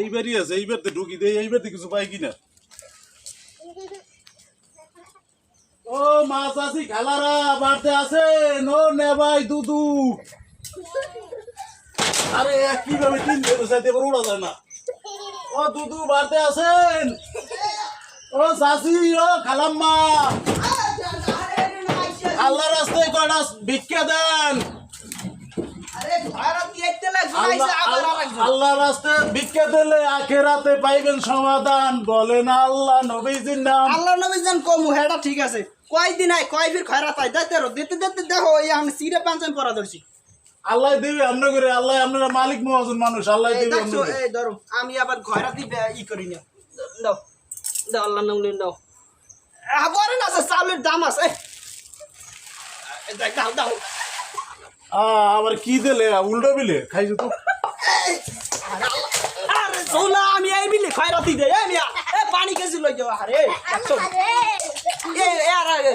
এইবারই আছে, এইবার তো ঢুকি দেই, এইবার তো কিছু পাই কিনা। ও মাছ আছি খালারা, বাড়তে আছে। নো, নে ভাই, দুদু। আরে, কীভাবে তিন দিন সাইতে এবার উড়া যায় না। ও, দুদু, বাড়তে আছেন? ও চাষি ও, খালাম্মা। আল্লাহ রাস্তায় কটা ভিক্ষা দেন? আল্লাহ রাস্তায় ভিক্ষা দিলে আখেরাতে পাইবেন সমাধান। বলেন আল্লাহ নবীজির নাম। আল্লাহ নবী জান কমু হেডা ঠিক আছে। কয়দিন আয় কয় ফির খয়রা তাই দিতে দিতে দেখো এই আমি সিরে পাঁচজন পরা ধরছি। আল্লাহ দেবে আপনার করে আল্লাহ আপনারা মালিক মহাজন মানুষ আল্লাহ দেবে এই ধরো আমি আবার ঘয়রা দিবে ই করি না। দাও দাও আল্লাহ নাম নিন দাও আবার না আছে চাউলের দাম আছে। দাও দাও। আবার কি দিলে উল্টো বিলে খাইছো তো এই, আরে আল্লাহ, আরে সোনা আমি এই বিলে খয়রাতি দে এই মিয়া এ পানি কেজি লই যাও আরে দেখছ এ এ আরে